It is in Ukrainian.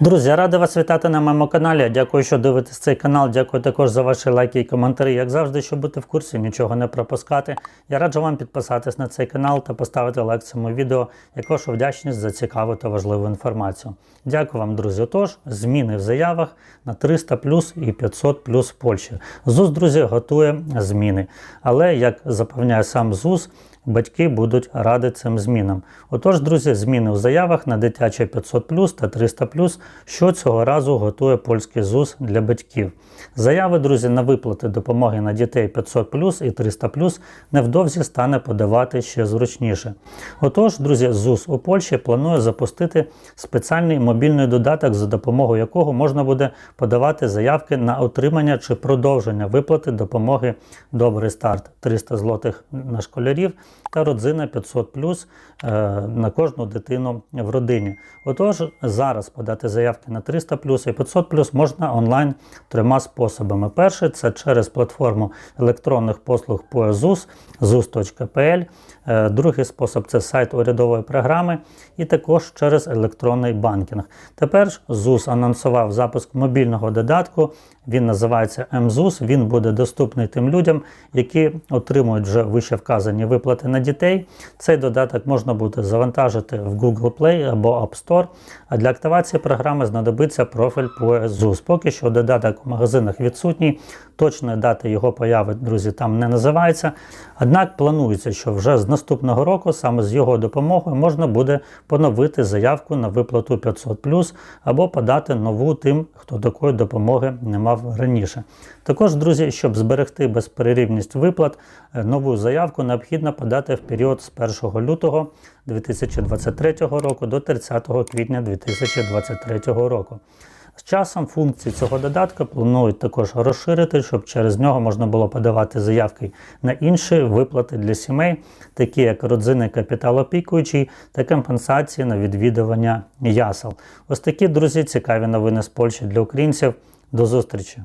Друзі, я вас вітати на моєму каналі. Дякую, що дивитесь цей канал. Дякую також за ваші лайки і коментарі. Як завжди, щоб бути в курсі, нічого не пропускати. Я раджу вам підписатись на цей канал та поставити лайк цьому відео, як вашу вдячність за цікаву та важливу інформацію. Дякую вам, друзі. Отож, зміни в заявах на 300 плюс і 500 плюс в Польщі. ЗУС, друзі, готує зміни. Але як запевняє сам ЗУС, батьки будуть раді цим змінам. Отож, друзі, зміни в заявах на дитяче 500 та 300 що цього разу готує польський ЗУС для батьків. Заяви, друзі, на виплати допомоги на дітей 500 і 300 невдовзі стане подавати ще зручніше. Отож, друзі, ЗУС у Польщі планує запустити спеціальний мобільний додаток, за допомогою якого можна буде подавати заявки на отримання чи продовження виплати допомоги Добрий старт 300 злотих на школярів та родзина 500 е, на кожну дитину в родині. Отож, зараз подати заявки на 300 плюс і 500 плюс можна онлайн трьома способами. Перший це через платформу електронних послуг по ЗУС, zus.pl. Е, Другий спосіб це сайт урядової програми, і також через електронний банкінг. Тепер ЗУС анонсував запуск мобільного додатку. Він називається МЗУС. Він буде доступний тим людям, які отримують вже вище вказані виплати на дітей. Цей додаток можна буде завантажити в Google Play або App Store. А для активації програми знадобиться профіль по ЗУС. Поки що додаток у магазинах відсутній. Точної дати його появи, друзі, там не називається. Однак планується, що вже з наступного року саме з його допомогою можна буде поновити заявку на виплату 500 або подати нову тим, хто такої допомоги не мав раніше. Також, друзі, щоб зберегти безперервність виплат, е, нову заявку необхідно подати в період з 1 лютого 2023 року до 30 квітня 2023 року. З часом функції цього додатка планують також розширити, щоб через нього можна було подавати заявки на інші виплати для сімей, такі як родзинний капіталопікуючий та компенсації на відвідування ясел. Ось такі, друзі, цікаві новини з Польщі для українців. До зустрічі!